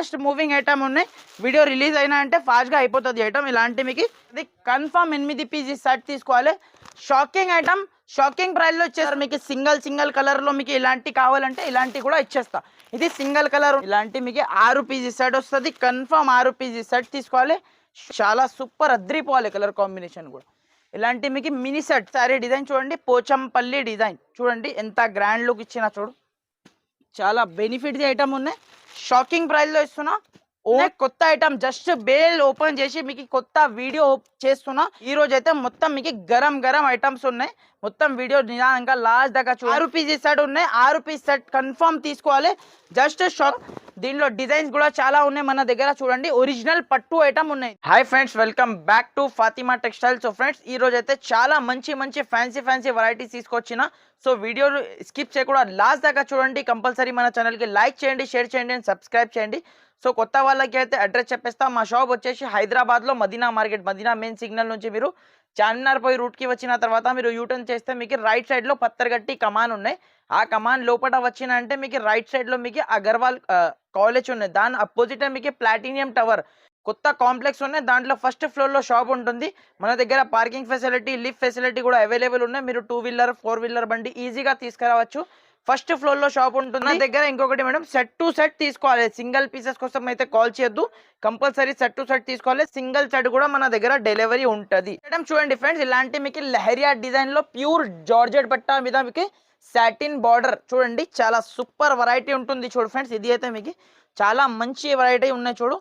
Fast moving item ఉన్నాయి. Video release అయినా అంటే ఫాస్ట్గా అయిపోతుంది ఐటమ్. ఇలాంటి మీకు ఇది కన్ఫామ్ ఎనిమిది పీజీ సెట్ తీసుకోవాలి. షాకింగ్ ఐటమ్ షాకింగ్ ప్రైస్లో వచ్చేసారు మీకు సింగిల్ సింగిల్ కలర్లో మీకు ఇలాంటి కావాలంటే ఇలాంటి కూడా ఇచ్చేస్తా. ఇది సింగిల్ కలర్ ఇలాంటి మీకు ఆరు పీజీ సెట్ వస్తుంది. కన్ఫామ్ ఆరు పీజీ సెట్ తీసుకోవాలి. చాలా సూపర్ అద్రిపోవాలి కలర్ కాంబినేషన్ కూడా. ఇలాంటి మీకు మినీ సెట్ సారీ డిజైన్ చూడండి. పోచంపల్లి డిజైన్. చూడండి ఎంత గ్రాండ్ లుక్ ఇచ్చిన చూడు. చాలా బెనిఫిట్ ఐటమ్ ఉన్నాయి. షాకింగ్ ప్రైస్లో ఇస్తున్నా. ఓ కొత్త ఐటమ్ జస్ట్ బేల్ ఓపెన్ చేసి మీకు కొత్త వీడియో చేస్తున్నా. ఈ రోజు అయితే మొత్తం మీకు గరం గరం ఐటమ్స్ ఉన్నాయి. మొత్తం వీడియో నిదానంగా లాస్ట్ దాకా ఆరు పీస్ సెట్ ఉన్నాయి. ఆరు పీస్ సెట్ కన్ఫర్మ్ తీసుకోవాలి. జస్ట్ షాక్ దీనిలో డిజైన్స్ కూడా చాలా ఉన్నాయి మన దగ్గర చూడండి. ఒరిజినల్ పట్టు ఐటమ్ ఉన్నాయి. Hi friends welcome back to Fatima textiles so friends ఈ రోజు అయితే చాలా మంచి మంచి ఫ్యాన్సీ ఫ్యాన్సీ వెరైటీస్ తీసుకొచ్చిన. సో వీడియోలు స్కిప్ చేయకుండా లాస్ట్ దాకా చూడండి. కంపల్సరీ మన ఛానల్కి లైక్ చేయండి షేర్ చేయండి అండ్ సబ్స్క్రైబ్ చేయండి. సో కొత్త వాళ్ళకి అయితే అడ్రస్ చెప్పేస్తా. మా షాప్ వచ్చేసి హైదరాబాద్లో Madina market Madina main signal నుంచి మీరు చార్మినార్ పోయి రూట్కి వచ్చిన తర్వాత మీరు యూటర్న్ చేస్తే మీకు రైట్ సైడ్లో పత్తరగట్టి కమాన్ ఉన్నాయి. ఆ కమాన్ లోపల వచ్చిన అంటే మీకు రైట్ సైడ్లో మీకు అగర్వాల్ కాలేజ్ ఉన్నాయి. దాని అపోజిట్ మీకు ప్లాటినియం టవర్ కొత్త కాంప్లెక్స్ ఉన్నాయి. దాంట్లో ఫస్ట్ ఫ్లోర్లో షాప్ ఉంటుంది. మన దగ్గర పార్కింగ్ ఫెసిలిటీ లిఫ్ట్ ఫెసిలిటీ కూడా అవైలబుల్ ఉన్నాయి. మీరు టూ వీలర్ ఫోర్ వీలర్ బండి ఈజీగా తీసుకురావచ్చు. ఫస్ట్ ఫ్లోర్లో షాప్ ఉంటుంది. నా దగ్గర ఇంకొకటి మేడం సెట్ టు సెట్ తీసుకోవాలి. సింగిల్ పీసెస్ కోసం అయితే కాల్ చేయొద్దు. కంపల్సరీ సెట్ టు సెట్ తీసుకోవాలి. సింగిల్ సెట్ కూడా మన దగ్గర డెలివరీ ఉంటుంది. మేడం చూడండి ఫ్రెండ్స్ ఇలాంటి మీకు లహరియా డిజైన్లో ప్యూర్ జార్జెట్ పట్టా మీద మీకు సాటిన్ బార్డర్ చూడండి చాలా సూపర్ వెరైటీ ఉంటుంది చూడు ఫ్రెండ్స్. ఇది అయితే మీకు చాలా మంచి వెరైటీ ఉన్నాయి చూడు.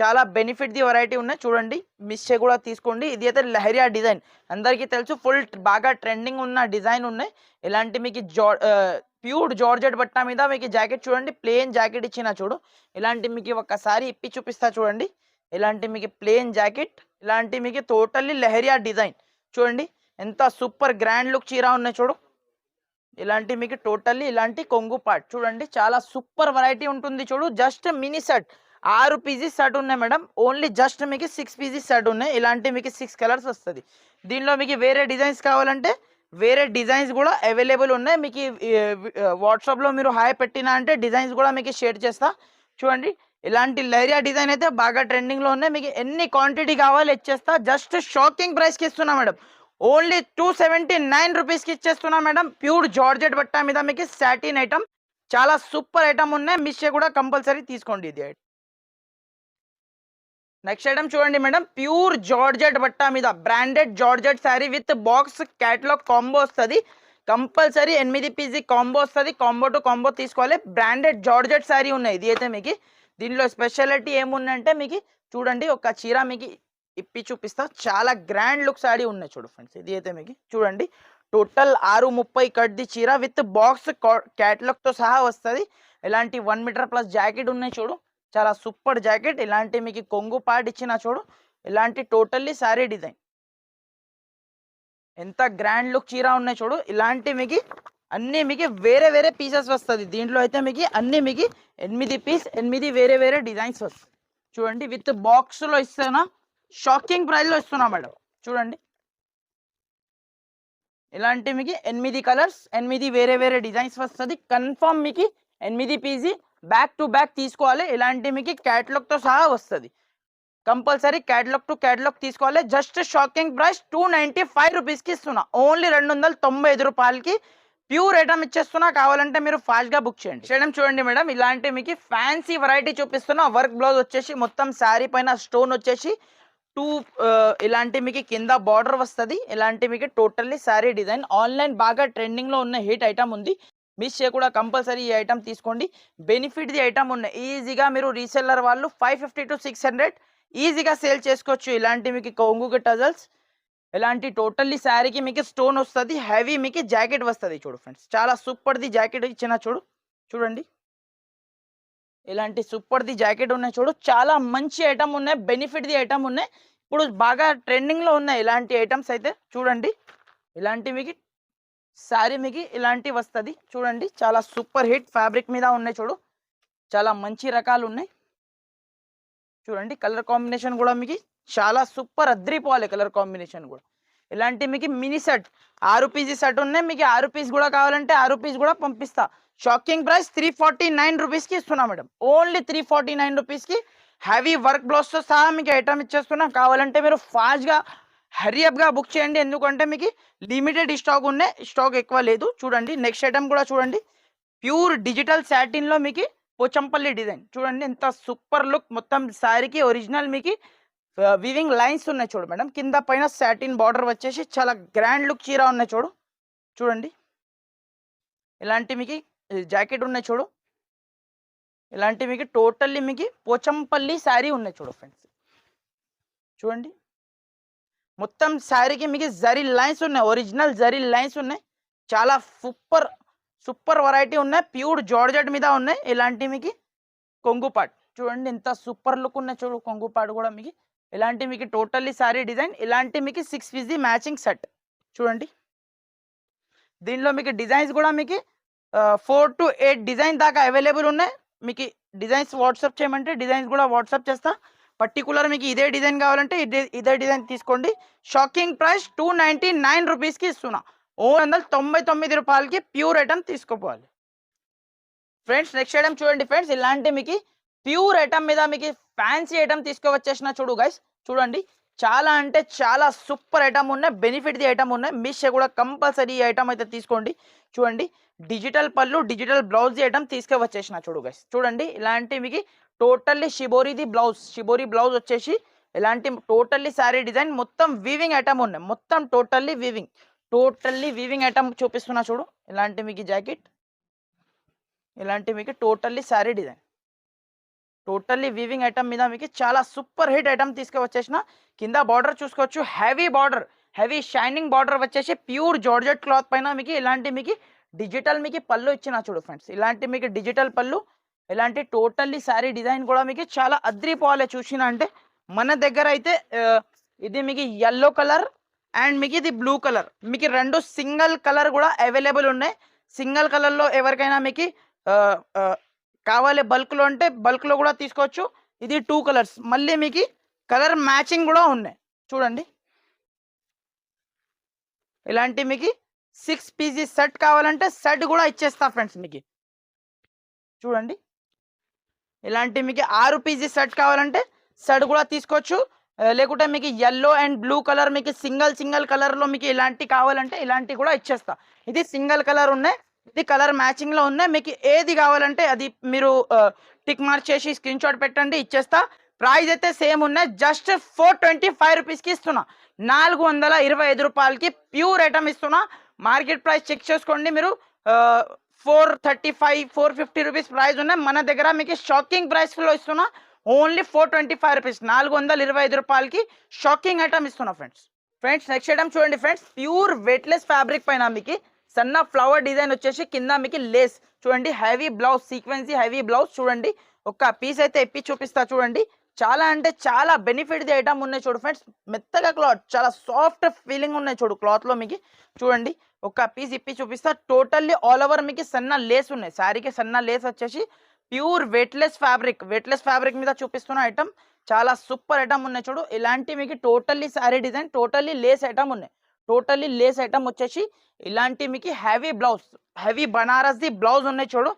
చాలా బెనిఫిట్ ది వెరైటీ ఉన్నాయి చూడండి. మిస్ కూడా తీసుకోండి. ఇది అయితే లహరియా డిజైన్. అందరికీ తెలుసు ఫుల్ బాగా ట్రెండింగ్ ఉన్న డిజైన్ ఉన్నాయి. ఇలాంటి మీకు జా ప్యూర్ జార్జెట్ బట్ట మీద మీకు జాకెట్ చూడండి ప్లేన్ జాకెట్ ఇచ్చిన చూడు. ఇలాంటి మీకు ఒక్కసారి ఇప్పి చూపిస్తా చూడండి. ఇలాంటి మీకు ప్లేన్ జాకెట్ ఇలాంటి మీకు టోటల్లీ లెహరియా డిజైన్. చూడండి ఎంత సూపర్ గ్రాండ్ లుక్ చీర ఉన్నాయి చూడు. ఇలాంటి మీకు టోటల్లీ ఇలాంటి కొంగు పార్ట్. చూడండి చాలా సూపర్ వెరైటీ ఉంటుంది చూడు. Just mini set. ఆరు పీజీస్ సెట్ ఉన్నాయి మేడం. ఓన్లీ జస్ట్ మీకు సిక్స్ పీజీస్ సెట్ ఉన్నాయి. ఇలాంటి మీకు సిక్స్ కలర్స్ వస్తుంది. దీనిలో మీకు వేరే డిజైన్స్ కావాలంటే వేరే డిజైన్స్ కూడా అవైలబుల్ ఉన్నాయి. మీకు వాట్సాప్లో మీరు హాయ్ పెట్టినా అంటే డిజైన్స్ కూడా మీకు షేర్ చేస్తా. చూడండి ఇలాంటి లైరియా డిజైన్ అయితే బాగా ట్రెండింగ్లో ఉన్నాయి. మీకు ఎన్ని క్వాంటిటీ కావాలి ఇచ్చేస్తా. జస్ట్ షాకింగ్ ప్రైస్కి ఇస్తున్నా madam. Only two seventy nine రూపీస్కి ఇచ్చేస్తున్నా మేడం. ప్యూర్ జార్జెట్ బట్టా మీద మీకు సాటిన్ ఐటమ్ చాలా సూపర్ ఐటమ్ ఉన్నాయి. మిస్ కూడా కంపల్సరీ తీసుకోండి ఇది. నెక్స్ట్ ఐటమ్ చూడండి మేడం ప్యూర్ జార్జెట్ బట్టా మీద branded georgette sari with box catalogue combo వస్తుంది. కంపల్సరీ ఎనిమిది పీజీ కాంబో వస్తుంది. కాంబో టు కాంబో తీసుకోవాలి. బ్రాండెడ్ జార్జెట్ శారీ ఉన్నాయి. ఇది అయితే మీకు దీనిలో స్పెషాలిటీ ఏముందంటే మీకు చూడండి ఒక చీర మీకు ఇప్పి చూపిస్తా. చాలా గ్రాండ్ లుక్ శారీ ఉన్నాయి చూడు ఫ్రెండ్స్ ఇది అయితే మీకు చూడండి. టోటల్ ఆరు ముప్పై కడ్ది చీర విత్ బాక్స్ క్యాటలాగ్తో సహా వస్తుంది. ఇలాంటి వన్ మీటర్ ప్లస్ జాకెట్ ఉన్నాయి చూడు. చాలా సూపర్ జాకెట్. ఇలాంటి మీకు కొంగు పార్ట్ ఇచ్చిన చూడు ఇలాంటి టోటల్లీ శారీ డిజైన్. ఎంత గ్రాండ్ లుక్ చీర ఉన్నాయి చూడు ఇలాంటి మీకు అన్ని మీకు వేరే వేరే పీసెస్ వస్తుంది. దీంట్లో అయితే మీకు అన్ని మీకు ఎనిమిది పీస్ ఎనిమిది వేరే వేరే డిజైన్స్ వస్తాయి. చూడండి విత్ బాక్స్లో ఇస్తున్నా షాకింగ్ ప్రైస్లో ఇస్తున్నా మేడం. చూడండి. ఇలాంటి మీకు ఎనిమిది కలర్స్ ఎనిమిది వేరే వేరే డిజైన్స్ వస్తుంది. కన్ఫామ్ మీకు ఎనిమిది పీజీ బ్యాక్ టు బ్యాక్ తీసుకోవాలి. ఇలాంటి మీకు క్యాటలాగ్తో సహా వస్తుంది. కంపల్సరీ క్యాటలాగ్ టు క్యాటలాగ్ తీసుకోవాలి. Just shocking price two ninety five రూపీస్కి ఇస్తున్నా. ఓన్లీ రెండు వందల తొంభై ఐదు రూపాయలకి ప్యూర్ ఐటమ్ ఇచ్చేస్తున్నా. కావాలంటే మీరు ఫాస్ట్గా బుక్ చేయండి. చేయడం చూడండి మేడం ఇలాంటి మీకు ఫ్యాన్సీ వెరైటీ చూపిస్తున్నా. వర్క్ బ్లౌజ్ వచ్చేసి మొత్తం శారీ పైన స్టోన్ వచ్చేసి టూ ఇలాంటి మీకు కింద బార్డర్ వస్తుంది. ఇలాంటి మీకు టోటల్లీ శారీ డిజైన్ ఆన్లైన్ బాగా ట్రెండింగ్లో ఉన్న హీట్ ఐటమ్ ఉంది. మిస్ చేయకుండా కంపల్సరీ ఈ ఐటమ్ తీసుకోండి. బెనిఫిట్ ది ఐటమ్ ఉన్నాయి ఈజీగా మీరు రీసెల్లర్ వాళ్ళు five fifty to six hundred ఈజీగా సేల్ చేసుకోవచ్చు. ఇలాంటి మీకు కొంగుకి టజల్స్ ఇలాంటి టోటల్లీ శారీకి మీకు స్టోన్ వస్తుంది హెవీ మీకు జాకెట్ వస్తుంది చూడు ఫ్రెండ్స్. చాలా సూపర్ది జాకెట్ ఇచ్చిన చూడు చూడండి. ఇలాంటి సూపర్ది జాకెట్ ఉన్నాయి చూడు. చాలా మంచి ఐటమ్ ఉన్నాయి బెనిఫిట్ ది ఐటమ్ ఉన్నాయి. ఇప్పుడు బాగా ట్రెండింగ్లో ఉన్నాయి ఇలాంటి ఐటమ్స్ అయితే చూడండి. ఇలాంటి మీకు శారీ మీకు ఇలాంటి వస్తుంది. చూడండి చాలా సూపర్ హిట్ ఫ్యాబ్రిక్ మీద ఉన్నాయి చూడు. చాలా మంచి రకాలు ఉన్నాయి. చూడండి కలర్ కాంబినేషన్ కూడా మీకు చాలా సూపర్ అద్రిపోవాలి కలర్ కాంబినేషన్ కూడా. ఇలాంటి మీకు మినీ సెట్ ఆరు పీజీ సెట్ ఉన్నాయి. మీకు ఆరు పీస్ కూడా కావాలంటే ఆరు పీస్ కూడా పంపిస్తా. Shocking price three forty nine రూపీస్కి ఇస్తున్నా madam. Only three forty nine రూపీస్కి హెవీ వర్క్ బ్లౌజ్తో సహా మీకు ఐటమ్ ఇచ్చేస్తున్నా. కావాలంటే మీరు ఫాస్ట్గా హరియప్గా బుక్ చేయండి. ఎందుకంటే మీకు లిమిటెడ్ స్టాక్ ఉన్నాయి. స్టాక్ ఎక్కువ లేదు. చూడండి. నెక్స్ట్ ఐటమ్ కూడా చూడండి. ప్యూర్ డిజిటల్ సాటిన్లో మీకు పోచంపల్లి డిజైన్ చూడండి. ఎంత సూపర్ లుక్ మొత్తం శారీకి ఒరిజినల్ మీకు వివింగ్ లైన్స్ ఉన్నాయి చూడు మేడం కింద పైన సాటిన్ బార్డర్ వచ్చేసి చాలా గ్రాండ్ లుక్ చీర ఉన్నాయి చూడు. చూడండి. ఇలాంటి మీకు జాకెట్ ఉన్నాయి చూడు. ఇలాంటి మీకు టోటల్లీ మీకు పోచంపల్లి శారీ ఉన్నాయి చూడు ఫ్రెండ్స్ చూడండి. మొత్తం శారీకి మీకు జరీ లైన్స్ ఉన్నాయి. ఒరిజినల్ జరీ లైన్స్ ఉన్నాయి. చాలా సూపర్ సూపర్ వెరైటీ ఉన్నాయి. ప్యూర్ జార్జెట్ మీద ఉన్నాయి. ఇలాంటి మీకు కొంగుపాట్. చూడండి ఎంత సూపర్ లుక్ ఉన్నాయి చూడు కొంగుపాట్ కూడా మీకు. ఇలాంటి మీకు టోటల్లీ శారీ డిజైన్. ఇలాంటి మీకు సిక్స్ పీసీ మ్యాచింగ్ సెట్. చూడండి. దీనిలో మీకు డిజైన్స్ కూడా మీకు ఫోర్ టు ఎయిట్ డిజైన్ దాకా అవైలబుల్ ఉన్నాయి. మీకు డిజైన్స్ వాట్సాప్ చేయమంటే డిజైన్స్ కూడా వాట్సాప్ చేస్తా. పర్టికులర్ మీకు ఇదే డిజైన్ కావాలంటే ఇదే డిజైన్ తీసుకోండి. Shocking price two ninety nine రూపీస్కి ఇస్తున్నా. ఓ వందల తొంభై తొమ్మిది రూపాయలకి ప్యూర్ ఐటమ్ తీసుకోపోవాలి ఫ్రెండ్స్ నెక్స్ట్ ఐటమ్ చూడండి ఫ్రెండ్స్. ఇలాంటి మీకు ప్యూర్ ఐటమ్ మీద మీకు ఫ్యాన్సీ ఐటమ్ తీసుకువచ్చేసిన చూడు గైస్ చూడండి. చాలా అంటే చాలా సూపర్ ఐటమ్ ఉన్నాయి. బెనిఫిట్ ది ఐటమ్ ఉన్నాయి. మిషే కూడా కంపల్సరీ ఐటమ్ అయితే తీసుకోండి. చూడండి. డిజిటల్ పళ్ళు డిజిటల్ బ్లౌజ్ ఐటమ్ తీసుకువచ్చేసిన చూడు గైస్ చూడండి. ఇలాంటి మీకు టోటల్లీ షిబోరీది బ్లౌజ్ షిబోరీ బ్లౌజ్ వచ్చేసి ఇలాంటి టోటల్లీ శారీ డిజైన్ మొత్తం వీవింగ్ ఐటమ్ ఉన్నాయి. మొత్తం totally weaving totally weaving item చూపిస్తున్నా చూడు. ఇలాంటి మీకు జాకెట్? ఇలాంటి మీకు totally sari design? Totally weaving item మీద మీకు చాలా సూపర్ హిట్ ఐటమ్ తీసుకువచ్చేసిన కింద బార్డర్ చూసుకోవచ్చు. Heavy border heavy shining border వచ్చేసి ప్యూర్ జార్జెట్ క్లాత్ పైన మీకు ఇలాంటి మీకు డిజిటల్ మీకు పళ్ళు ఇచ్చిన చూడు ఫ్రెండ్స్ ఇలాంటి మీకు డిజిటల్ పళ్ళు ఇలాంటి టోటల్లీ శారీ డిజైన్ కూడా మీకు చాలా అద్రిపోవాలి చూసిన అంటే మన దగ్గర అయితే ఇది మీకు ఎల్లో కలర్ అండ్ మీకు ఇది బ్లూ కలర్ మీకు రెండు సింగిల్ కలర్ కూడా అవైలబుల్ ఉన్నాయి. సింగిల్ కలర్లో ఎవరికైనా మీకు కావాలి బల్క్లో అంటే బల్క్లో కూడా తీసుకోవచ్చు. ఇది టూ కలర్స్ మళ్ళీ మీకు కలర్ మ్యాచింగ్ కూడా ఉన్నాయి. చూడండి. ఇలాంటి మీకు సిక్స్ పీజీ సెట్ కావాలంటే సెట్ కూడా ఇచ్చేస్తా ఫ్రెండ్స్ మీకు. చూడండి. ఇలాంటి మీకు ఆరు పీజీ షర్ట్ కావాలంటే షర్ట్ కూడా తీసుకోవచ్చు. లేకుంటే మీకు ఎల్లో అండ్ బ్లూ కలర్ మీకు సింగల్ సింగల్ కలర్లో మీకు ఇలాంటి కావాలంటే ఇలాంటి కూడా ఇచ్చేస్తా. ఇది సింగల్ కలర్ ఉన్నాయి ఇది కలర్ మ్యాచింగ్లో ఉన్నాయి. మీకు ఏది కావాలంటే అది మీరు టిక్ మార్క్ చేసి స్క్రీన్ షాట్ పెట్టండి ఇచ్చేస్తా. ప్రైస్ అయితే సేమ్ ఉన్నాయి జస్ట్ ఫోర్ ట్వంటీ ఫైవ్ రూపీస్కి ఇస్తున్నా. నాలుగు వందల ఇరవై ఐదు రూపాయలకి ప్యూర్ ఐటమ్ ఇస్తున్నా. మార్కెట్ ప్రైస్ చెక్ చేసుకోండి మీరు. Four thirty five four fifty rupees price ఉన్నాయి. మన దగ్గర మీకు షాకింగ్ ప్రైస్లో ఇస్తున్నా. Only four twenty five rupees. నాలుగు వందల ఇరవై ఐదు రూపాయలకి షాకింగ్ ఐటమ్ ఇస్తున్నా ఫ్రెండ్స్ ఫ్రెండ్స్ నెక్స్ట్ ఐటమ్ చూడండి ఫ్రెండ్స్ ప్యూర్ వెట్లెస్ ఫ్యాబ్రిక్ పైన మీకు సన్న ఫ్లవర్ డిజైన్ వచ్చేసి కింద మీకు లేస్ చూడండి heavy blouse sequence heavy blouse చూడండి. ఒక పీస్ అయితే ఎప్పి చూపిస్తా చూడండి. చాలా అంటే చాలా బెనిఫిట్ ది ఐటమ్ ఉన్నాయి చూడు ఫ్రెండ్స్ మెత్తగా క్లాత్ చాలా సాఫ్ట్ ఫీలింగ్ ఉన్నాయి చూడు క్లాత్లో మీకు. చూడండి ఒక పీస్ ఇప్పి చూపిస్తా టోటల్లీ ఆల్ ఓవర్ మీకు సన్న లేస్ ఉన్నాయి శారీకి సన్న లేస్ వచ్చేసి pure weightless fabric weightless fabric మీద చూపిస్తున్న ఐటమ్ చాలా సూపర్ ఐటమ్ ఉన్నాయి చూడు ఇలాంటి మీకు totally sari design totally lace item ఉన్నాయి టోటల్లీ లేస్ ఐటమ్ వచ్చేసి ఇలాంటి మీకు heavy blouse heavy Banaras the blouse ఉన్నాయి చూడు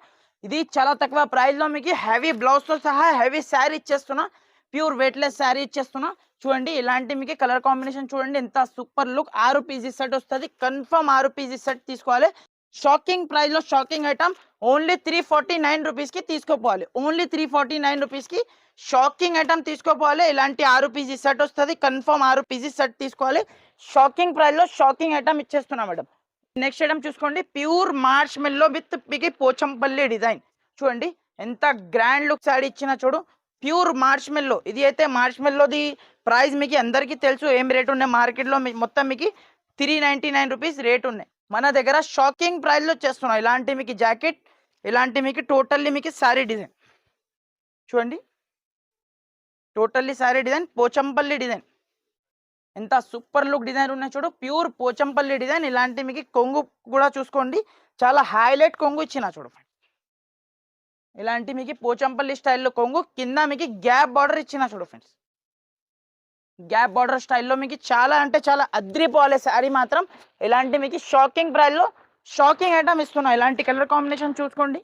ఇది చాలా తక్కువ ప్రైస్లో మీకు హెవీ బ్లౌజ్తో సహా హెవీ శారీ ఇచ్చేస్తున్నా ప్యూర్ వెయిట్లెస్ శారీ ఇచ్చేస్తున్నా చూడండి ఇలాంటి మీకు కలర్ కాంబినేషన్ చూడండి ఎంత సూపర్ లుక్. ఆరు పీజీ సెట్ వస్తుంది. కన్ఫర్మ్ ఆరు పీజీ సెట్ తీసుకోవాలి. షాకింగ్ ప్రైస్లో shocking item only three forty nine రూపీస్కి తీసుకోపోవాలి. ఓన్లీ త్రీ ఫార్టీ నైన్ రూపీస్కి షాకింగ్ ఐటమ్ తీసుకోపోవాలి. ఇలాంటి ఆరు పీజీ సెట్ వస్తుంది. కన్ఫర్మ్ ఆరు పీజీ సెట్ తీసుకోవాలి. షాకింగ్ ప్రైస్లో షాకింగ్ ఐటమ్ ఇచ్చేస్తున్నా మేడం. నెక్స్ట్ ఐటమ్ చూసుకోండి. ప్యూర్ మార్చ్ మెల్లో విత్ మీకు పోచంపల్లి డిజైన్. చూడండి ఎంత గ్రాండ్ లుక్ శారీ ఇచ్చిన చూడు. ప్యూర్ మార్చ్ మెల్లో ఇది అయితే మార్చ్ మెల్లోది ప్రైస్ మీకు అందరికీ తెలుసు ఏం రేట్ ఉన్నాయి మార్కెట్లో మొత్తం మీకు three ninety nine rupees rate ఉన్నాయి. మన దగ్గర షాకింగ్ ప్రైస్లో చేస్తున్నాం. ఇలాంటి మీకు జాకెట్ ఇలాంటి మీకు టోటల్లీ మీకు శారీ డిజైన్. చూడండి. Totally sari design Pochampally design. ఎంత సూపర్ లుక్ డిజైన్ ఉన్నాయి చూడు. Pure Pochampally design. ఇలాంటి మీకు కొంగు కూడా చూసుకోండి. చాలా హైలైట్ కొంగు ఇచ్చిన చూడు. ఇలాంటి మీకు పోచంపల్లి స్టైల్లో కొంగు. కింద మీకు గ్యాప్ బార్డర్ ఇచ్చిన చూడు ఫ్రెండ్స్. గ్యాప్ బార్డర్ స్టైల్లో మీకు చాలా అంటే చాలా అద్రిపోవాలి శారీ మాత్రం. ఇలాంటి మీకు షాకింగ్ ప్రైస్లో షాకింగ్ ఐటమ్ ఇస్తున్నాం. ఇలాంటి కలర్ కాంబినేషన్ చూసుకోండి.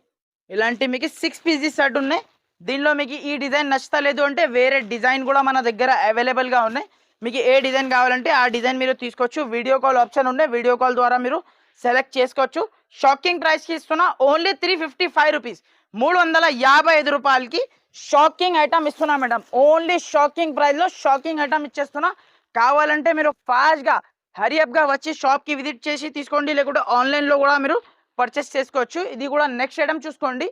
ఇలాంటి మీకు సిక్స్ పీసెస్ సెట్ ఉన్నాయి. దీనిలో మీకు ఈ డిజైన్ నచ్చలేదు అంటే వేరే డిజైన్ కూడా మన దగ్గర అవైలబుల్గా ఉన్నాయి. మీకు ఏ డిజైన్ కావాలంటే ఆ డిజైన్ మీరు తీసుకోవచ్చు. వీడియో కాల్ ఆప్షన్ ఉండే వీడియో కాల్ ద్వారా మీరు సెలెక్ట్ చేసుకోవచ్చు. షాకింగ్ ప్రైస్కి ఇస్తున్నా only three fifty five rupees మూడు వందల యాభై ఐదు రూపాయలకి షాకింగ్ ఐటమ్ ఇస్తున్నా మేడం. ఓన్లీ షాకింగ్ ప్రైస్లో షాకింగ్ ఐటమ్ ఇచ్చేస్తున్నా. కావాలంటే మీరు ఫాస్ట్గా హరియప్గా వచ్చి షాప్కి విజిట్ చేసి తీసుకోండి. లేకుంటే ఆన్లైన్లో కూడా మీరు పర్చేస్ చేసుకోవచ్చు. ఇది కూడా నెక్స్ట్ ఐటమ్ చూసుకోండి.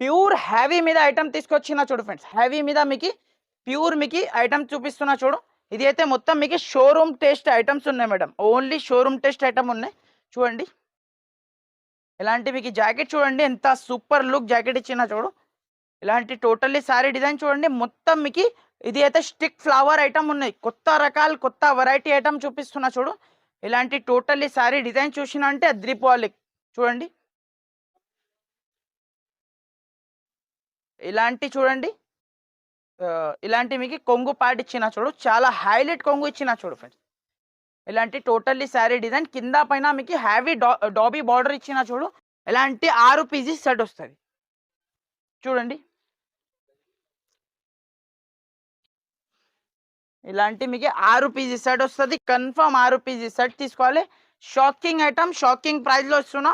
ప్యూర్ హ్యావీ మీద ఐటమ్ తీసుకొచ్చిన చూడు ఫ్రెండ్స్ హ్యావీ మీద మీకు ప్యూర్ మీకు ఐటమ్ చూపిస్తున్నా చూడు. ఇది అయితే మొత్తం మీకు షోరూమ్ టేస్ట్ ఐటమ్స్ ఉన్నాయి madam. Only showroom taste item ఉన్నాయి. చూడండి. ఇలాంటి మీకు జాకెట్ చూడండి. ఎంత సూపర్ లుక్ జాకెట్ ఇచ్చిన చూడు. ఇలాంటి టోటల్లీ సారీ డిజైన్ చూడండి మొత్తం మీకు ఇది అయితే స్టిక్ ఫ్లవర్ ఐటమ్ ఉన్నాయి. కొత్త రకాలు కొత్త వెరైటీ ఐటమ్ చూపిస్తున్నా చూడు. ఇలాంటి టోటల్లీ సారీ డిజైన్ చూసినా అంటే అద్రిపోవాలి. చూడండి. ఇలాంటి చూడండి. ఇలాంటి మీకు కొంగు పార్ట్ ఇచ్చిన చూడు చాలా హైలైట్ కొంగు ఇచ్చిన చూడు ఫ్రెండ్స్ ఇలాంటి టోటల్లీ శారీ డిజైన్ కింద పైన మీకు హ్యావీ డాబీ బార్డర్ ఇచ్చిన చూడు ఇలాంటి ఆరు పీజీస్ సెట్ వస్తుంది. చూడండి. ఇలాంటి మీకు ఆరు పీజీ సెట్ వస్తుంది. కన్ఫర్మ్ ఆరు పీజీ సెట్ తీసుకోవాలి. షాకింగ్ ఐటమ్ షాకింగ్ ప్రైస్లో ఇస్తున్నా.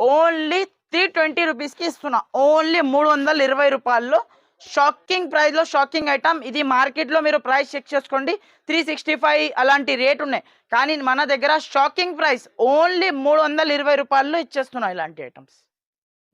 ఓన్లీ త్రీ ట్వంటీ రూపీస్కి ఇస్తున్నా. ఓన్లీ మూడు వందల ఇరవై రూపాయల్లో షాకింగ్ ప్రైస్లో షాకింగ్ ఐటమ్. ఇది మార్కెట్లో మీరు ప్రైస్ చెక్ చేసుకోండి. త్రీ సిక్స్టీ ఫైవ్ అలాంటి రేట్ ఉన్నాయి. కానీ మన దగ్గర షాకింగ్ ప్రైస్ ఓన్లీ మూడు వందల ఇరవై రూపాయల్లో ఇచ్చేస్తున్నాం ఇలాంటి ఐటమ్స్.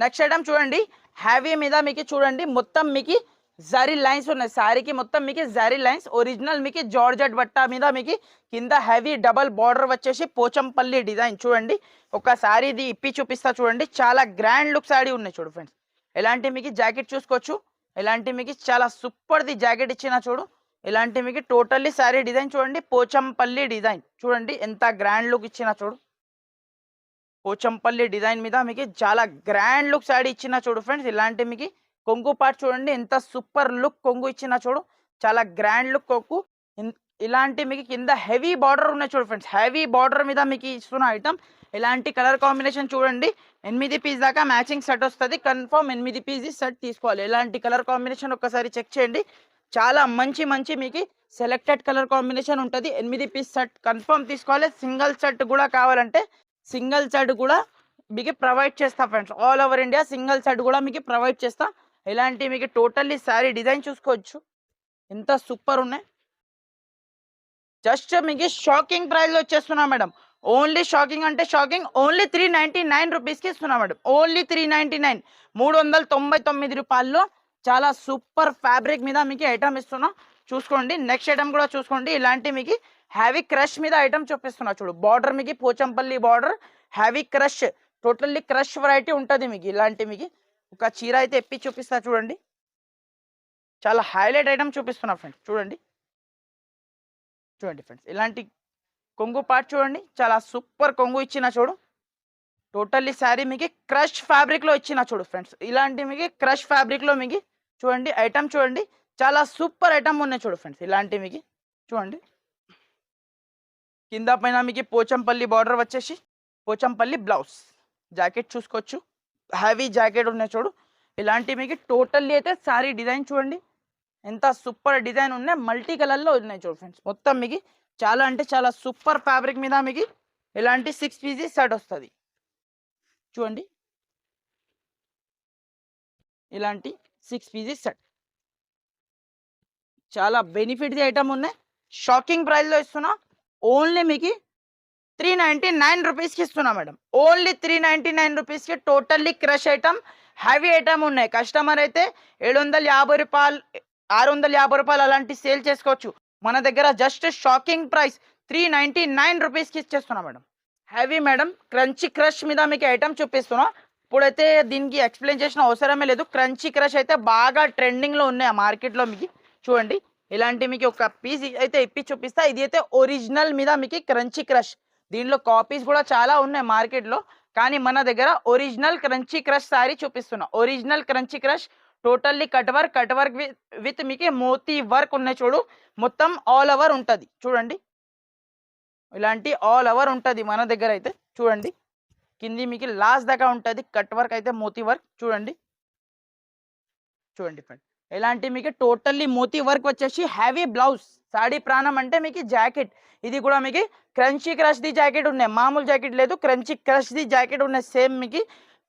నెక్స్ట్ ఐటమ్ చూడండి. హ్యావీ మీద మీకు చూడండి. మొత్తం మీకు జరీ లైన్స్ ఉన్నాయి శారీకి మొత్తం మీకు జరీ లైన్స్ ఒరిజినల్ మీకు జార్జెట్ బట్టా మీద మీకు కింద హెవీ డబల్ బార్డర్ వచ్చేసి పోచంపల్లి డిజైన్ చూడండి. ఒక ఇది ఇప్పి చూపిస్తా చూడండి. చాలా గ్రాండ్ లుక్ శారీ ఉన్నాయి చూడు ఫ్రెండ్స్ ఎలాంటి మీకు జాకెట్ చూసుకోవచ్చు? ఎలాంటి మీకు చాలా సూపర్ది జాకెట్ ఇచ్చిన చూడు. ఇలాంటి మీకు టోటల్లీ శారీ డిజైన్ చూడండి. పోచంపల్లి డిజైన్ చూడండి. ఎంత గ్రాండ్ లుక్ ఇచ్చిన చూడు. పోచంపల్లి డిజైన్ మీద మీకు చాలా గ్రాండ్ లుక్ శారీ ఇచ్చిన చూడు ఫ్రెండ్స్ ఇలాంటి మీకు కొంగు పార్ట్ చూడండి. ఎంత సూపర్ లుక్ కొంగు ఇచ్చిన చూడు. చాలా గ్రాండ్ లుక్ కొంగు. ఇన్- ఇలాంటి మీకు కింద హెవీ బార్డర్ ఉన్నాయి చూడు ఫ్రెండ్స్. హెవీ బార్డర్ మీద మీకు ఇస్తున్న ఐటమ్. ఇలాంటి కలర్ కాంబినేషన్ చూడండి. ఎనిమిది పీస్ దాకా మ్యాచింగ్ సెట్ వస్తుంది. కన్ఫర్మ్ ఎనిమిది పీస్ సెట్ తీసుకోవాలి. ఇలాంటి కలర్ కాంబినేషన్ ఒకసారి చెక్ చేయండి. చాలా మంచి మంచి మీకు సెలెక్టెడ్ కలర్ కాంబినేషన్ ఉంటుంది. ఎనిమిది పీస్ సెట్ కన్ఫర్మ్ తీసుకోవాలి. సింగిల్ సెట్ కూడా కావాలంటే సింగిల్ సెట్ కూడా మీకు ప్రొవైడ్ చేస్తా friends. All over India single set కూడా మీకు ప్రొవైడ్ చేస్తా. ఇలాంటి మీకు టోటల్లీ శారీ డిజైన్ చూసుకోవచ్చు? ఎంత సూపర్ ఉన్నాయి. జస్ట్ మీకు షాకింగ్ ప్రైస్లో వచ్చేస్తున్నా మేడం. ఓన్లీ షాకింగ్ అంటే shocking. Only three ninety nine రూపీస్కి ఇస్తున్నా madam. Only three ninety nine. మూడు వందల తొంభై తొమ్మిది రూపాయల్లో చాలా సూపర్ ఫ్యాబ్రిక్ మీద మీకు ఐటమ్ ఇస్తున్నా. చూసుకోండి. నెక్స్ట్ ఐటమ్ కూడా చూసుకోండి. ఇలాంటి మీకు హ్యావీ క్రష్ మీద ఐటమ్ చూపిస్తున్నా. చూడు. బార్డర్ మీకు Pochampally border. Heavy crush. Totally crush variety ఉంటుంది మీకు. ఇలాంటి మీకు ఒక చీర అయితే ఎప్పి చూపిస్తా చూడండి. చాలా హైలైట్ ఐటమ్ చూపిస్తున్నా ఫ్రెండ్స్. చూడండి. చూడండి ఫ్రెండ్స్. ఇలాంటి కొంగు పార్ట్ చూడండి. చాలా సూపర్ కొంగు ఇచ్చిన చూడు. టోటల్లీ శారీ మీకు క్రష్ ఫ్యాబ్రిక్లో ఇచ్చిన చూడు ఫ్రెండ్స్. ఇలాంటి మీకు క్రష్ ఫ్యాబ్రిక్లో మీకు చూడండి. ఐటమ్ చూడండి. చాలా సూపర్ ఐటమ్ ఉన్నాయి చూడు ఫ్రెండ్స్. ఇలాంటి మీకు చూడండి. కింద పైన మీకు పోచంపల్లి బార్డర్ వచ్చేసి పోచంపల్లి బ్లౌజ్ జాకెట్ చూసుకోవచ్చు. హ్యావీ జాకెట్ ఉన్నాయి చూడు. ఇలాంటి మీకు టోటల్లీ అయితే శారీ డిజైన్ చూడండి. ఎంత సూపర్ డిజైన్ ఉన్నాయి. మల్టీ కలర్లో ఉన్నాయి చూడు ఫ్రెండ్స్ మొత్తం మీకు చాలా అంటే చాలా సూపర్ ఫ్యాబ్రిక్ మీద మీకు ఇలాంటి సిక్స్ పీజీ సెట్ వస్తుంది. చూడండి. ఇలాంటి సిక్స్ పీజీ సెట్ చాలా బెనిఫిట్ది ఐటమ్ ఉన్నాయి. షాకింగ్ ప్రైస్లో ఇస్తున్నా. ఓన్లీ మీకు త్రీ నైంటీ నైన్ రూపీస్కి ఇస్తున్నా madam. Only three ninety nine రూపీస్కి totally crush item heavy item ఉన్నాయి. కస్టమర్ అయితే ఏడు వందల యాభై రూపాయలు ఆరు వందల యాభై రూపాయలు అలాంటి సేల్ చేసుకోవచ్చు. మన దగ్గర just shocking price three ninety nine రూపీస్కి ఇచ్చేస్తున్నా madam. Heavy madam crunchy crush మీద మీకు ఐటమ్ చూపిస్తున్నాం. ఇప్పుడైతే దీనికి ఎక్స్ప్లెయిన్ చేసిన అవసరమే లేదు. క్రంచీ క్రష్ అయితే బాగా ట్రెండింగ్లో ఉన్నాయి ఆ మార్కెట్లో మీకు. చూడండి ఇలాంటి మీకు ఒక పీస్ అయితే ఇప్పి చూపిస్తా. ఇది అయితే ఒరిజినల్ మీద మీకు క్రంచీ క్రష్ దీనిలో కాపీస్ కూడా చాలా ఉన్నాయి మార్కెట్లో. కానీ మన దగ్గర ఒరిజినల్ క్రంచీ క్రష్ శారీ చూపిస్తున్నా. Original crunchy crush totally cut work cut work with మీకు మోతీ వర్క్ ఉన్నాయి చూడు. మొత్తం ఆల్ ఓవర్ ఉంటుంది. చూడండి. ఇలాంటి ఆల్ ఓవర్ ఉంటుంది మన దగ్గర అయితే. చూడండి. కింది మీకు లాస్ట్ దాకా ఉంటుంది. కట్ వర్క్ అయితే మోతీ వర్క్ చూడండి. చూడండి ఫ్రెండ్ ఇలాంటి మీకు టోటల్లీ మోతీ వర్క్ వచ్చేసి హ్యావీ బ్లౌజ్. సాడీ ప్రాణం అంటే మీకు జాకెట్. ఇది కూడా మీకు క్రంచీ క్రష్ ది జాకెట్ ఉన్నాయి. మామూలు జాకెట్ లేదు క్రంచీ క్రష్ ది జాకెట్ ఉన్నాయి. సేమ్ మీకు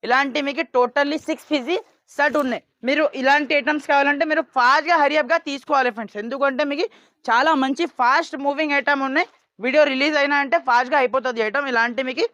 ఇలాంటి మీకు టోటల్లీ సిక్స్ పీజీ షర్ట్ ఉన్నాయి. మీరు ఇలాంటి ఐటమ్స్ కావాలంటే మీరు ఫాస్ట్గా హరియప్గా తీసుకోవాలి ఫ్రెండ్స్. ఎందుకంటే మీకు చాలా మంచి ఫాస్ట్ మూవింగ్ ఐటమ్ ఉన్నాయి. వీడియో రిలీజ్ అయినా అంటే ఫాస్ట్గా అయిపోతుంది ఐటమ్. ఇలాంటి మీకు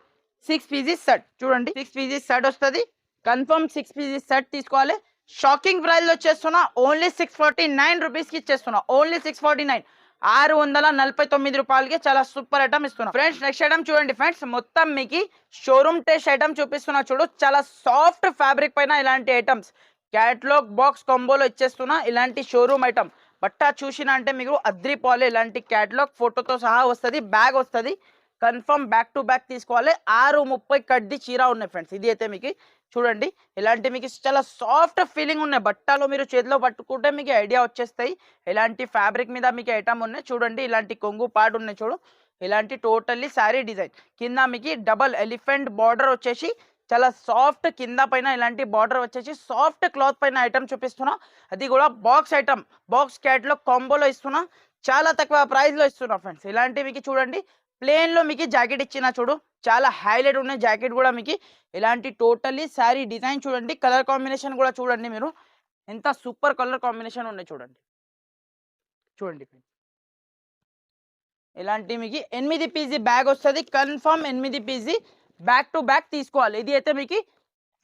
సిక్స్ పీజీస్ షర్ట్. చూడండి సిక్స్ పీజీస్ షర్ట్ వస్తుంది. కన్ఫర్మ్ సిక్స్ పీజీస్ షర్ట్ తీసుకోవాలి. షాకింగ్ ప్రైస్ చేస్తున్నా. ఓన్లీ సిక్స్ ఫార్టీ నైన్ రూపీస్కి ఇచ్చేస్తున్నా. ఓన్లీ సిక్స్ ఫార్టీ నైన్ ఆరు వందల నలభై తొమ్మిది రూపాయలకి చాలా సూపర్ ఐటమ్ ఇస్తున్నా. ఫ్రెండ్స్ నెక్స్ట్ ఐటమ్ చూడండి ఫ్రెండ్స్. మొత్తం మీకు షోరూమ్ టెస్ట్ ఐటమ్ చూపిస్తున్నా చూడు. చాలా సాఫ్ట్ ఫ్యాబ్రిక్ పైన ఇలాంటి ఐటమ్స్. క్యాట్లాగ్ బాక్స్ కాంబోలో ఇచ్చేస్తున్నా ఇలాంటి షోరూమ్ ఐటమ్. బట్ట చూసిన అంటే మీకు అద్రిపాలు ఇలాంటి క్యాట్లాగ్ ఫోటోతో సహా వస్తుంది బ్యాగ్ వస్తుంది. కన్ఫర్మ్ బ్యాక్ టు బ్యాక్ తీసుకోవాలి. ఆరు ముప్పై కడ్డీ చీర ఉన్నాయి ఫ్రెండ్స్. ఇది అయితే మీకు చూడండి. ఇలాంటి మీకు చాలా సాఫ్ట్ ఫీలింగ్ ఉన్నాయి. బట్టలు మీరు చేతిలో పట్టుకుంటే మీకు ఐడియా వచ్చేస్తాయి. ఇలాంటి ఫ్యాబ్రిక్ మీద మీకు ఐటమ్ ఉన్నాయి. చూడండి. ఇలాంటి కొంగు పాడు ఉన్నాయి చూడు. ఇలాంటి టోటల్లీ శారీ డిజైన్ కింద మీకు డబల్ ఎలిఫెంట్ బార్డర్ వచ్చేసి చాలా సాఫ్ట్ కింద పైన ఇలాంటి బార్డర్ వచ్చేసి సాఫ్ట్ క్లాత్ పైన ఐటమ్ చూపిస్తున్నా. అది కూడా బాక్స్ ఐటమ్ బాక్స్ క్యాట్లో కాంబోలో ఇస్తున్నా. చాలా తక్కువ ప్రైస్లో ఇస్తున్నా ఫ్రెండ్స్ ఇలాంటి మీకు చూడండి. ప్లేన్లో మీకు జాకెట్ ఇచ్చిన చూడు. చాలా హైలైట్ ఉన్న జాకెట్ కూడా మీకు. ఇలాంటి టోటల్లీ శారీ డిజైన్ చూడండి కలర్ కాంబినేషన్ కూడా చూడండి మీరు. ఎంత సూపర్ కలర్ కాంబినేషన్ ఉన్నాయి చూడండి. చూడండి ఇలాంటి మీకు ఎనిమిది పీజీ బ్యాగ్ వస్తుంది. కన్ఫర్మ్ ఎనిమిది పీజీ బ్యాక్ టు బ్యాక్ తీసుకోవాలి. ఇది అయితే మీకు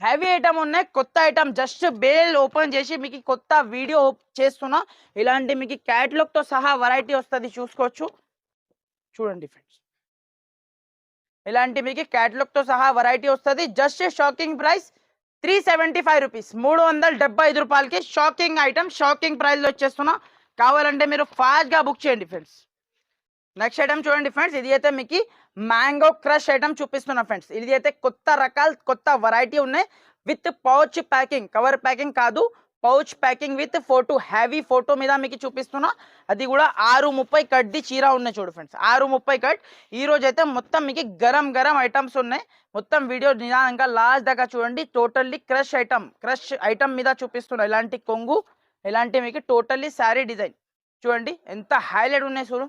హెవీ ఐటమ్ ఉన్నాయి. కొత్త ఐటమ్ జస్ట్ బేల్ ఓపెన్ చేసి మీకు కొత్త వీడియో చేస్తున్నా. ఇలాంటి మీకు క్యాటలాగ్తో సహా వెరైటీ వస్తుంది. చూసుకోవచ్చు. చూడండి ఫ్రెండ్స్ ఇలాంటి మీకు క్యాటలాగ్తో సహా వెరైటీ వస్తుంది. Just shocking price three seventy five rupees మూడు వందల డెబ్బై ఐదు రూపాయలకి షాకింగ్ ఐటమ్ షాకింగ్ ప్రైస్లో వచ్చేస్తున్నా. కావాలంటే మీరు ఫాస్ట్గా బుక్ చేయండి ఫ్రెండ్స్ నెక్స్ట్ ఐటమ్ చూడండి ఫ్రెండ్స్ ఇది అయితే మీకు మ్యాంగో క్రష్ ఐటమ్ చూపిస్తున్నా ఫ్రెండ్స్ ఇది అయితే కొత్త రకాల కొత్త వెరైటీ ఉన్నాయి. With pouch packing cover packing కాదు. Pouch packing with photo heavy photo మీద మీకు చూపిస్తున్నా. అది కూడా ఆరు ముప్పై కట్ది చీర ఉన్నాయి చూడు ఫ్రెండ్స్ ఆరు ముప్పై కట్. ఈ రోజు అయితే మొత్తం మీకు గరం గరం ఐటమ్స్ ఉన్నాయి. మొత్తం వీడియో నిదానంగా లాస్ట్ దాకా చూడండి. Totally crush item crush item మీద చూపిస్తున్నా. ఇలాంటి కొంగు ఇలాంటి మీకు టోటల్లీ శారీ డిజైన్ చూడండి ఎంత హైలైట్ ఉన్నాయి చూడు.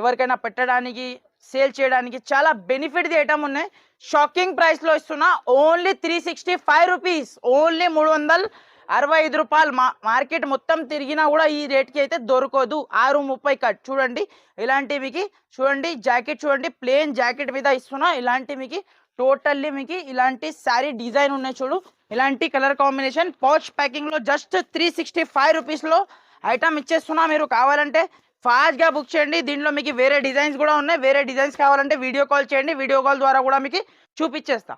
ఎవరికైనా పెట్టడానికి సేల్ చేయడానికి చాలా బెనిఫిట్ ఐటమ్ ఉన్నాయి. షాకింగ్ ప్రైస్లో ఇస్తున్నా. Only three sixty five rupees only మూడు వందలు అరవై ఐదు రూపాయలు మా మార్కెట్ మొత్తం తిరిగినా కూడా ఈ రేట్కి అయితే దొరకదు. ఆరు ముప్పై కట్. చూడండి ఇలాంటి మీకు చూడండి జాకెట్ చూడండి ప్లేన్ జాకెట్ మీద ఇస్తున్నా. ఇలాంటి మీకు టోటల్లీ మీకు ఇలాంటి శారీ డిజైన్ ఉన్నాయి చూడు. ఇలాంటి కలర్ కాంబినేషన్. పౌచ్ ప్యాకింగ్లో జస్ట్ త్రీ సిక్స్టీ ఫైవ్ రూపీస్లో ఐటమ్ ఇచ్చేస్తున్నా. మీరు కావాలంటే ఫాస్ట్గా బుక్ చేయండి. దీంట్లో మీకు వేరే డిజైన్స్ కూడా ఉన్నాయి. వేరే డిజైన్స్ కావాలంటే వీడియో కాల్ చేయండి. వీడియో కాల్ ద్వారా కూడా మీకు చూపించేస్తా.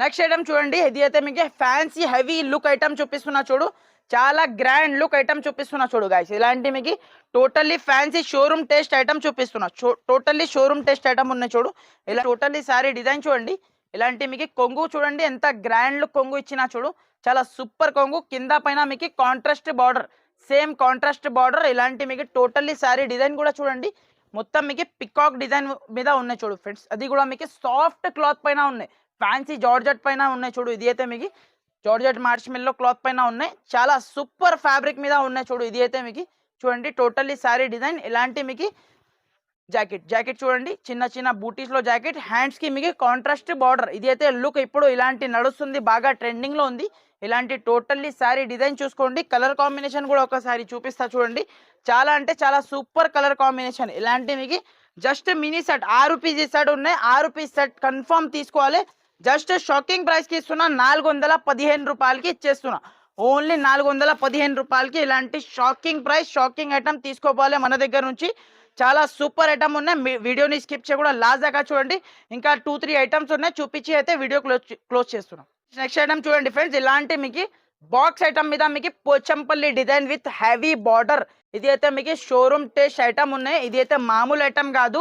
నెక్స్ట్ ఐటమ్ చూడండి. ఇది అయితే మీకు ఫ్యాన్సీ హెవీ లుక్ ఐటమ్ చూపిస్తున్నా చూడు. చాలా గ్రాండ్ లుక్ ఐటమ్ చూపిస్తున్నా చూడు గాయస్ ఇలాంటి మీకు totally fancy showroom taste item చూపిస్తున్నా. టోటల్లీ షోరూమ్ టేస్ట్ ఐటమ్ ఉన్నాయి చూడు. ఇలా టోటల్లీ సారీ డిజైన్ చూడండి. ఇలాంటి మీకు కొంగు చూడండి. ఎంత గ్రాండ్ లుక్ కొంగు ఇచ్చినా చూడు. చాలా సూపర్ కొంగు. కింద పైన మీకు contrast border same contrast border ఇలాంటి మీకు టోటల్లీ సారీ డిజైన్ కూడా చూడండి. మొత్తం మీకు పికాక్ డిజైన్ మీద ఉన్నాయి చూడు ఫ్రెండ్స్ అది కూడా మీకు సాఫ్ట్ క్లాత్ పైన ఉన్నాయి. ఫ్యాన్సీ జార్జెట్ పైన ఉన్నాయి చూడు ఇది అయితే మీకు. జార్జెట్ మార్చ్ మిల్లో క్లాత్ పైన ఉన్నాయి. చాలా సూపర్ ఫ్యాబ్రిక్ మీద ఉన్నాయి చూడు ఇది అయితే మీకు. చూడండి టోటల్లీ శారీ డిజైన్ ఇలాంటి మీకు జాకెట్ జాకెట్ చూడండి చిన్న చిన్న బూటీస్లో జాకెట్ హ్యాండ్స్కి మీకు కాంట్రాస్ట్ బార్డర్ ఇది అయితే లుక్ ఇప్పుడు ఇలాంటి నడుస్తుంది బాగా ట్రెండింగ్లో ఉంది. ఇలాంటి టోటల్లీ శారీ డిజైన్ చూసుకోండి. కలర్ కాంబినేషన్ కూడా ఒకసారి చూపిస్తా చూడండి. చాలా అంటే చాలా సూపర్ కలర్ కాంబినేషన్ ఇలాంటి మీకు జస్ట్ మినీ సెట్ ఆరు పీస్ సెట్ ఉన్నాయి. ఆరు పీస్ సెట్ కన్ఫర్మ్ తీసుకోవాలి. జస్ట్ షాకింగ్ ప్రైస్కి ఇస్తున్నా. నాలుగు వందల పదిహేను రూపాయలకి ఇచ్చేస్తున్నా. ఓన్లీ నాలుగు వందల పదిహేను రూపాయలకి ఇలాంటి షాకింగ్ ప్రైస్ షాకింగ్ ఐటమ్ తీసుకోపోవాలి మన దగ్గర నుంచి. చాలా సూపర్ ఐటమ్ ఉన్నాయి. మీ వీడియోని స్కిప్ చేయకుండా లాస్ట్ దాకా చూడండి. ఇంకా టూ త్రీ ఐటమ్స్ ఉన్నాయి. చూపించి అయితే వీడియో క్లోజ్ క్లోజ్ చేస్తున్నాం. నెక్స్ట్ ఐటమ్ చూడండి ఫ్రెండ్స్. ఇలాంటి మీకు బాక్స్ ఐటమ్ మీద మీకు Pochampally design with heavy border. ఇది అయితే మీకు షోరూమ్ టేస్ట్ ఐటమ్ ఉన్నాయి. ఇది అయితే మామూలు ఐటమ్ కాదు.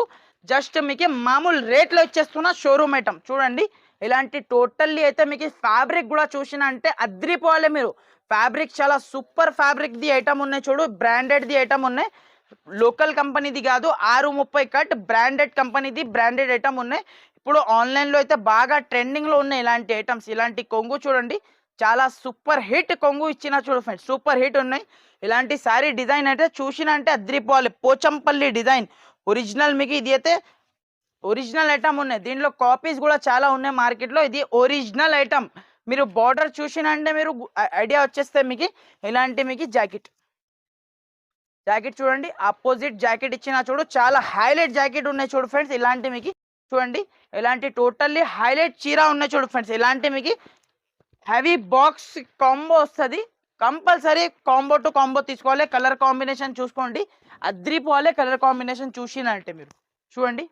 జస్ట్ మీకు మామూలు రేట్లో ఇచ్చేస్తున్న షోరూమ్ ఐటమ్. చూడండి. ఇలాంటి టోటల్లీ అయితే మీకు ఫ్యాబ్రిక్ కూడా చూసిన అంటే అద్రిపోవాలి మీరు. ఫ్యాబ్రిక్ చాలా సూపర్ ఫ్యాబ్రిక్ ది ఐటమ్ ఉన్నాయి చూడు బ్రాండెడ్ ది ఐటమ్ ఉన్నాయి. లోకల్ కంపెనీది కాదు ఆరు ముప్పై కట్ బ్రాండెడ్ కంపెనీది బ్రాండెడ్ ఐటమ్ ఉన్నాయి. ఇప్పుడు ఆన్లైన్లో అయితే బాగా ట్రెండింగ్లో ఉన్నాయి ఇలాంటి ఐటమ్స్. ఇలాంటి కొంగు చూడండి చాలా సూపర్ హిట్ కొంగు ఇచ్చిన చూడు ఫ్రెండ్స్ సూపర్ హిట్ ఉన్నాయి. ఇలాంటి శారీ డిజైన్ అయితే చూసిన అంటే అద్రిపోవాలి. పోచంపల్లి డిజైన్ ఒరిజినల్ మీకు ఇది అయితే ఒరిజినల్ ఐటమ్ ఉన్నాయి. దీంట్లో కాపీస్ కూడా చాలా ఉన్నాయి మార్కెట్లో. ఇది ఒరిజినల్ ఐటమ్. మీరు బార్డర్ చూసినంటే మీరు ఐడియా వచ్చేస్తే మీకు ఇలాంటి మీకు జాకెట్. జాకెట్ చూడండి. ఆపోజిట్ జాకెట్ ఇచ్చిన చూడు చాలా హైలైట్ జాకెట్ ఉన్నాయి చూడు ఫ్రెండ్స్ ఇలాంటి మీకు చూడండి. ఇలాంటి టోటల్లీ హైలైట్ చీర ఉన్నాయి చూడు ఫ్రెండ్స్ ఇలాంటి మీకు హెవీ బాక్స్ కాంబో వస్తుంది. కంపల్సరీ కాంబో టు కాంబో తీసుకోవాలి. కలర్ కాంబినేషన్ చూసుకోండి. అద్రిపోవాలి కలర్ కాంబినేషన్ చూసినంటే మీరు. చూడండి.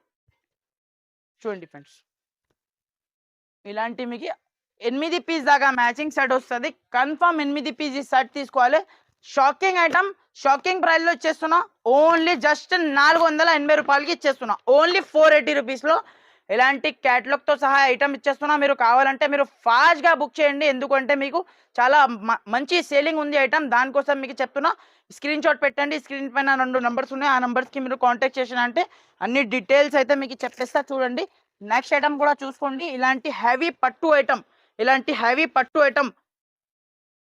చూడండి ఫ్రెండ్స్. ఇలాంటి మీకు ఎనిమిది పీస్ దాకా మ్యాచింగ్ సెట్ వస్తుంది. కన్ఫర్మ్ ఎనిమిది పీస్ ఈ సెట్ తీసుకోవాలి. షాకింగ్ ఐటమ్ షాకింగ్ ప్రైస్లో ఇచ్చేస్తున్నా. ఓన్లీ జస్ట్ నాలుగు వందల ఎనభై రూపాయలకి ఇచ్చేస్తున్నా. ఓన్లీ ఫోర్ ఎయిటీ రూపీస్లో ఇలాంటి క్యాటలాగ్తో సహా ఐటమ్ ఇచ్చేస్తున్నా? మీరు కావాలంటే మీరు ఫాస్ట్గా బుక్ చేయండి. ఎందుకంటే మీకు చాలా మ- మంచి సేలింగ్ ఉంది ఐటమ్ దానికోసం మీకు చెప్తున్నా స్క్రీన్ షాట్ పెట్టండి. స్క్రీన్ పైన రెండు నెంబర్స్ ఉన్నాయి. ఆ నెంబర్స్కి మీరు కాంటాక్ట్ చేసిన అంటే అన్ని డీటెయిల్స్ అయితే మీకు చెప్పేస్తా చూడండి. నెక్స్ట్ ఐటమ్ కూడా చూసుకోండి. ఇలాంటి హెవీ పట్టు ఐటమ్ ఇలాంటి హెవీ పట్టు ఐటమ్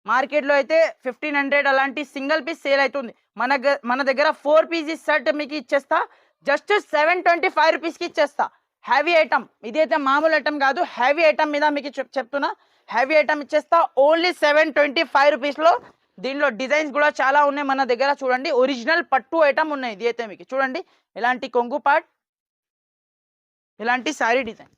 మార్కెట్లో అయితే ఫిఫ్టీన్ హండ్రెడ్ అలాంటి సింగిల్ పీస్ సేల్ అవుతుంది. మన మన దగ్గర ఫోర్ పీసెస్ సెట్ మీకు ఇచ్చేస్తా. జస్ట్ సెవెన్ ట్వంటీ ఫైవ్ రూపీస్కి ఇచ్చేస్తా. హ్యావీ ఐటమ్ ఇదైతే మామూలు ఐటమ్ కాదు హ్యావీ ఐటమ్ మీద మీకు చెప్- చెప్తున్నా. హ్యావీ ఐటమ్ ఇచ్చేస్తా. ఓన్లీ సెవెన్ ట్వంటీ ఫైవ్ రూపీస్లో దీనిలో డిజైన్స్ కూడా చాలా ఉన్నాయి మన దగ్గర. చూడండి ఒరిజినల్ పట్టు ఐటమ్ ఉన్నాయి ఇది అయితే మీకు. చూడండి ఇలాంటి కొంగు పాట్ ఇలాంటి శారీ డిజైన్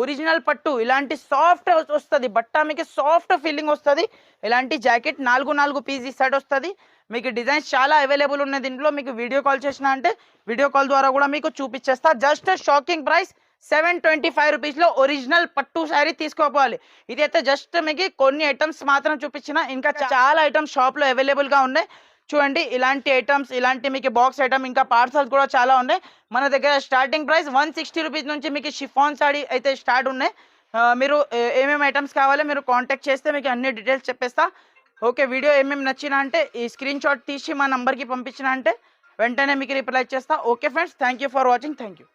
ఒరిజినల్ పట్టు ఇలాంటి సాఫ్ట్ వస్తుంది. బట్ట మీకు సాఫ్ట్ ఫీలింగ్ వస్తుంది. ఇలాంటి జాకెట్ నాలుగు నాలుగు పీసీ సెట్ వస్తుంది. మీకు డిజైన్స్ చాలా అవైలబుల్ ఉన్నాయి. దీంట్లో మీకు వీడియో కాల్ చేసిన అంటే వీడియో కాల్ ద్వారా కూడా మీకు చూపించేస్తా just shocking price seven twenty five రూపీస్లో ఒరిజినల్ పట్టు శారీ తీసుకోపోవాలి ఇది అయితే జస్ట్ మీకు కొన్ని ఐటమ్స్ మాత్రం చూపించిన. ఇంకా చాలా ఐటమ్స్ షాప్లో అవైలబుల్గా ఉన్నాయి. చూడండి ఇలాంటి ఐటమ్స్ ఇలాంటి మీకు బాక్స్ ఐటమ్ ఇంకా పార్సల్స్ కూడా చాలా ఉన్నాయి. మన దగ్గర starting price one sixty rupees నుంచి మీకు షిఫాన్ సాడీ అయితే స్టార్ట్ ఉన్నాయి. మీరు ఏమేమి ఐటమ్స్ కావాలో మీరు కాంటాక్ట్ చేస్తే మీకు అన్ని డీటెయిల్స్ చెప్పేస్తా. ఓకే వీడియో ఏమేమి నచ్చినా అంటే ఈ స్క్రీన్ షాట్ తీసి మా నంబర్కి పంపించిన అంటే వెంటనే మీకు రిప్లై చేస్తా. Okay friends thank you for watching thank you